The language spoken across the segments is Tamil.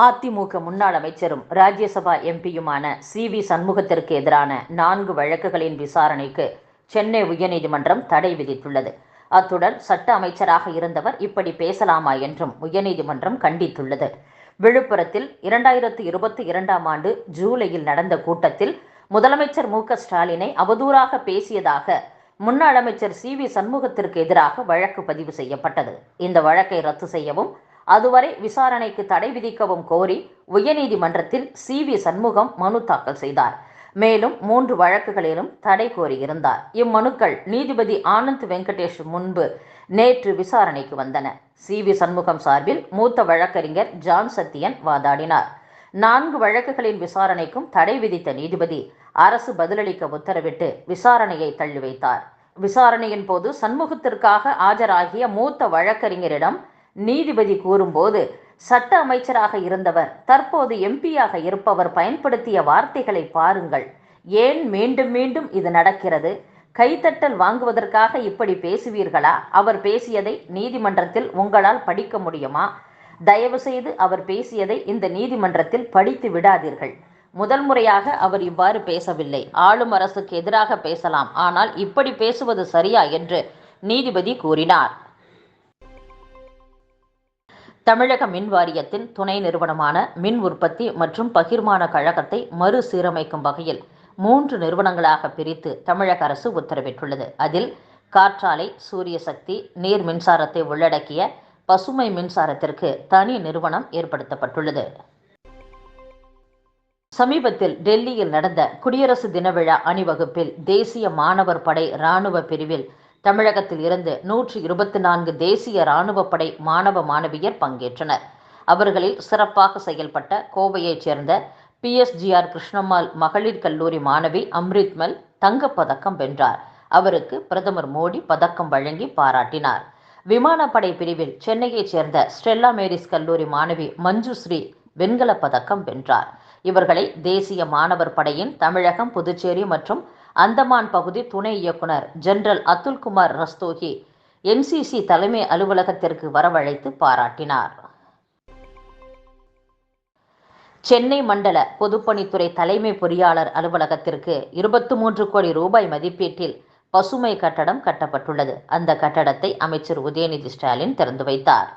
அதிமுக முன்னாள் அமைச்சரும் ராஜ்யசபா எம்பியுமான சி வி சண்முகத்திற்கு எதிரான நான்கு வழக்குகளின் விசாரணைக்கு சென்னை உயர்நீதிமன்றம் தடை விதித்துள்ளது. அத்துடன் சட்ட அமைச்சராக இருந்தவர் இப்படி பேசலாமா என்றும் உயர்நீதிமன்றம் கண்டித்துள்ளது. விழுப்புரத்தில் இரண்டாயிரத்து இருபத்தி இரண்டாம் ஆண்டு ஜூலையில் நடந்த கூட்டத்தில் முதலமைச்சர் மு ஸ்டாலினை அவதூறாக பேசியதாக முன்னாள் அமைச்சர் சி வி சண்முகத்திற்கு எதிராக வழக்கு பதிவு செய்யப்பட்டது. இந்த வழக்கை ரத்து செய்யவும் அதுவரை விசாரணைக்கு தடை விதிக்கவும் கோரி உயர்நீதிமன்றத்தில் சி வி சண்முகம் மனு தாக்கல் செய்தார். மேலும் மூன்று வழக்குகளிலும் தடை கோரியிருந்தார். இம்மனுக்கள் நீதிபதி ஆனந்த் வெங்கடேஷ் முன்பு நேற்று விசாரணைக்கு வந்தன. சி வி சண்முகம் சார்பில் மூத்த வழக்கறிஞர் ஜான் சத்தியன் வாதாடினார். நான்கு வழக்குகளின் விசாரணைக்கும் தடை விதித்த நீதிபதி அரசு பதிலளிக்க உத்தரவிட்டு விசாரணையை தள்ளி வைத்தார். விசாரணையின் போது சண்முகத்திற்காக ஆஜராகிய மூத்த வழக்கறிஞரிடம் நீதிபதி கூறும்போது சட்ட அமைச்சராக இருந்தவர் தற்போது எம்பியாக இருப்பவர் பயன்படுத்திய வார்த்தைகளை பாருங்கள். ஏன் மீண்டும் மீண்டும் இது நடக்கிறது? கைத்தட்டல் வாங்குவதற்காக இப்படி பேசுவீர்களா? அவர் பேசியதை நீதிமன்றத்தில் உங்களால் படிக்க முடியுமா? தயவு செய்து அவர் பேசியதை இந்த நீதிமன்றத்தில் படித்து விடாதீர்கள். முதல் முறையாக அவர் இவ்வாறு பேசவில்லை. ஆளும் அரசுக்கு எதிராக பேசலாம். ஆனால் இப்படி பேசுவது சரியா? என்று நீதிபதி கூறினார். தமிழக மின் வாரியத்தின் துணை நிறுவனமான மின் உற்பத்தி மற்றும் பகிர்மான கழகத்தை மறுசீரமைக்கும் வகையில் மூன்று நிறுவனங்களாக பிரித்து தமிழக அரசு உத்தரவிட்டுள்ளது. அதில் காற்றாலை சூரிய சக்தி நீர் மின்சாரத்தை உள்ளடக்கிய பசுமை மின்சாரத்திற்கு தனி நிறுவனம் ஏற்படுத்தப்பட்டுள்ளது. சமீபத்தில் டெல்லியில் நடந்த குடியரசு தின விழா அணிவகுப்பில் தேசிய மாணவர் படை இராணுவ பிரிவில் தமிழகத்தில் இருந்து நூற்றி இருபத்தி நான்கு தேசிய இராணுவ படை மாணவ மாணவியர் பங்கேற்றனர். அவர்களில் சிறப்பாக செயல்பட்ட கோவையைச் சேர்ந்த பிஎஸ்ஜிஆர் கிருஷ்ணம்மாள் மகளிர் கல்லூரி மாணவி அம்ரித்மல் தங்கப்பதக்கம் வென்றார். அவருக்கு பிரதமர் மோடி பதக்கம் வழங்கி பாராட்டினார். விமானப்படை பிரிவில் சென்னையைச் சேர்ந்த ஸ்டெல்லா மேரிஸ் கல்லூரி மாணவி மஞ்சுஸ்ரீ வெண்கலப் பதக்கம் வென்றார். இவர்களை தேசிய மாணவர் படையின் தமிழகம் புதுச்சேரி மற்றும் அந்தமான் பகுதி துணை இயக்குனர் ஜெனரல் அத்துல்குமார் ரஸ்தோகி எம்சிசி தலைமை அலுவலகத்திற்கு வரவழைத்து பாராட்டினார். சென்னை மண்டல பொதுப்பணித்துறை தலைமை பொறியாளர் அலுவலகத்திற்கு இருபத்தி மூன்று கோடி ரூபாய் மதிப்பீட்டில் பசுமை கட்டடம் கட்டப்பட்டுள்ளது. அந்த கட்டடத்தை அமைச்சர் உதயநிதி ஸ்டாலின் திறந்து வைத்தார்.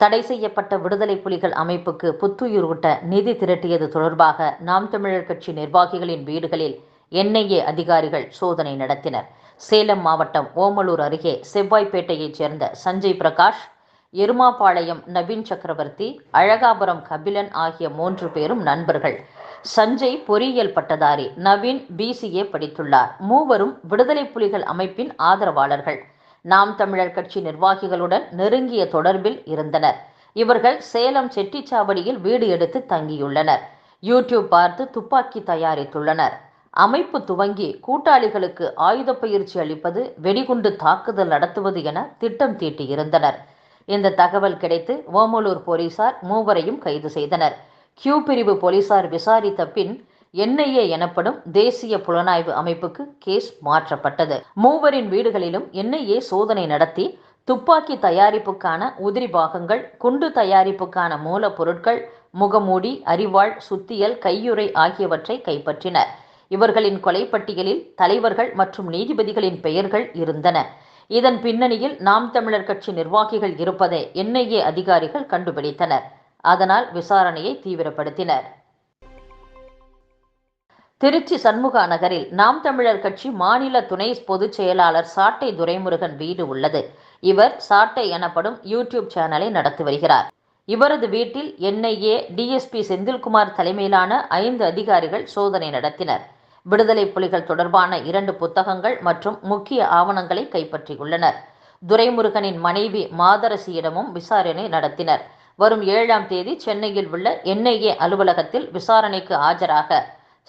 தடை செய்யப்பட்ட விடுதலை புலிகள் அமைப்புக்கு புத்துயிர் ஊட்ட நிதி திரட்டியது தொடர்பாக நாம் தமிழர் கட்சி நிர்வாகிகளின் வீடுகளில் என்ஐஏ அதிகாரிகள் சோதனை நடத்தினர். சேலம் மாவட்டம் ஓமலூர் அருகே செவ்வாய்ப்பேட்டையைச் சேர்ந்த சஞ்சய் பிரகாஷ் எருமாபாளையம் நவீன் சக்கரவர்த்தி அழகாபுரம் கபிலன் ஆகிய மூன்று பேரும் நண்பர்கள். சஞ்சய் பொறியியல் பட்டதாரி நவீன் பிசிஏ படித்துள்ளார். மூவரும் விடுதலை புலிகள் அமைப்பின் ஆதரவாளர்கள். நாம் தமிழர் கட்சி நிர்வாகிகளுடன் நெருங்கிய தொடர்பில் இருந்தனர். இவர்கள் சேலம் செட்டிச்சாவடியில் வீடு எடுத்து தங்கியுள்ளனர். யூடியூப் பார்த்து துப்பாக்கி தயாரித்துள்ளனர். அமைப்பு துவங்கி கூட்டாளிகளுக்கு ஆயுத பயிற்சி அளிப்பது வெடிகுண்டு தாக்குதல் நடத்துவது என திட்டம் தீட்டியிருந்தனர். இந்த தகவல் கிடைத்து ஓமலூர் போலீசார் மூவரையும் கைது செய்தனர். கியூ பிரிவு போலீசார் விசாரித்த பின் என்ஐஏ எனப்படும் தேசிய புலனாய்வு அமைப்புக்கு கேஸ் மாற்றப்பட்டது. மூவரின் வீடுகளிலும் என்ஐஏ சோதனை நடத்தி துப்பாக்கி தயாரிப்புக்கான உதிரி பாகங்கள் குண்டு தயாரிப்புக்கான மூலப்பொருட்கள் முகமூடி அரிவாள் சுத்தியல் கையுறை ஆகியவற்றை கைப்பற்றினர். இவர்களின் கொலைப்பட்டியலில் தலைவர்கள் மற்றும் நீதிபதிகளின் பெயர்கள் இருந்தன. இதன் பின்னணியில் நாம் தமிழர் கட்சி நிர்வாகிகள் இருப்பதை என்ஐஏ அதிகாரிகள் கண்டுபிடித்தனர். அதனால் விசாரணையை தீவிரப்படுத்தினர். திருச்சி சண்முகா நகரில் நாம் தமிழர் கட்சி மாநில துணை பொதுச் செயலாளர் சாட்டை துரைமுருகன் வீடு உள்ளது. இவர் சாட்டை எனப்படும் யூடியூப் சேனலை நடத்தி வருகிறார். இவரது வீட்டில் என்ஐஏ டிஎஸ்பி செந்தில்குமார் தலைமையிலான ஐந்து அதிகாரிகள் சோதனை நடத்தினர். விடுதலை புலிகள் தொடர்பான இரண்டு புத்தகங்கள் மற்றும் முக்கிய ஆவணங்களை கைப்பற்றியுள்ளனர். துரைமுருகனின் மனைவி மாதரசியிடமும் விசாரணை நடத்தினர். வரும் ஏழாம் தேதி சென்னையில் உள்ள என்ஐஏ அலுவலகத்தில் விசாரணைக்கு ஆஜராக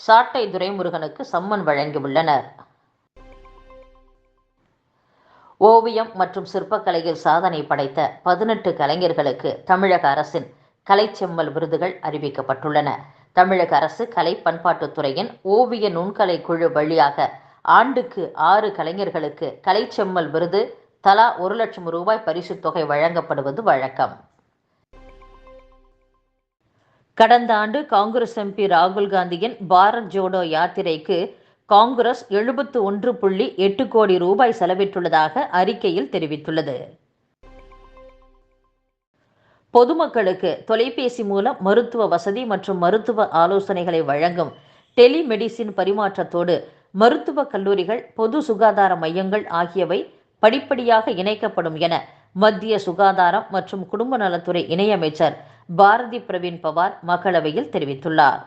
சாட்டை துரைமுருகனுக்கு சம்மன் வழங்கியுள்ளனர். ஓவியம் மற்றும் சிற்பக்கலையில் சாதனை படைத்த பதினெட்டு கலைஞர்களுக்கு தமிழக அரசின் கலைச்செம்மல் விருதுகள் அறிவிக்கப்பட்டுள்ளன. தமிழக அரசு கலை பண்பாட்டுத்துறையின் ஓவிய நுண்கலை குழு வழியாக ஆண்டுக்கு ஆறு கலைஞர்களுக்கு கலைச்செம்மல் விருது தலா ஒரு லட்சம் ரூபாய் பரிசுத் தொகை வழங்கப்படுவது வழக்கம். கடந்த ஆண்டு காங்கிரஸ் எம்பி ராகுல் காந்தியின் பாரத் ஜோடோ யாத்திரைக்கு காங்கிரஸ் எழுபத்து ஒன்று புள்ளி எட்டு கோடி ரூபாய் செலவிட்டுள்ளதாக அறிக்கையில் தெரிவித்துள்ளது. பொதுமக்களுக்கு தொலைபேசி மூலம் மருத்துவ வசதி மற்றும் மருத்துவ ஆலோசனைகளை வழங்கும் டெலிமெடிசின் பரிமாற்றத்தோடு மருத்துவக் கல்லூரிகள் பொது சுகாதார மையங்கள் ஆகியவை படிப்படியாக இணைக்கப்படும் என மத்திய சுகாதாரம் மற்றும் குடும்ப நலத்துறை இணையமைச்சர் பாரதி பிரவீன் பவார் மக்களவையில் தெரிவித்துள்ளார்.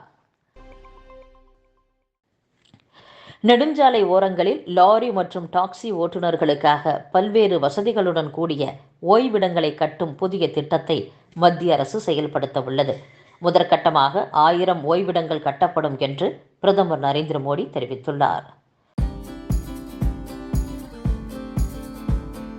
நெடுஞ்சாலை ஓரங்களில் லாரி மற்றும் டாக்ஸி ஓட்டுநர்களுக்காக பல்வேறு வசதிகளுடன் கூடிய ஓய்விடங்களை கட்டும் புதிய திட்டத்தை மத்திய அரசு செயல்படுத்த உள்ளது. முதற்கட்டமாக ஆயிரம் ஓய்விடங்கள் கட்டப்படும் என்று பிரதமர் நரேந்திர மோடி தெரிவித்துள்ளார்.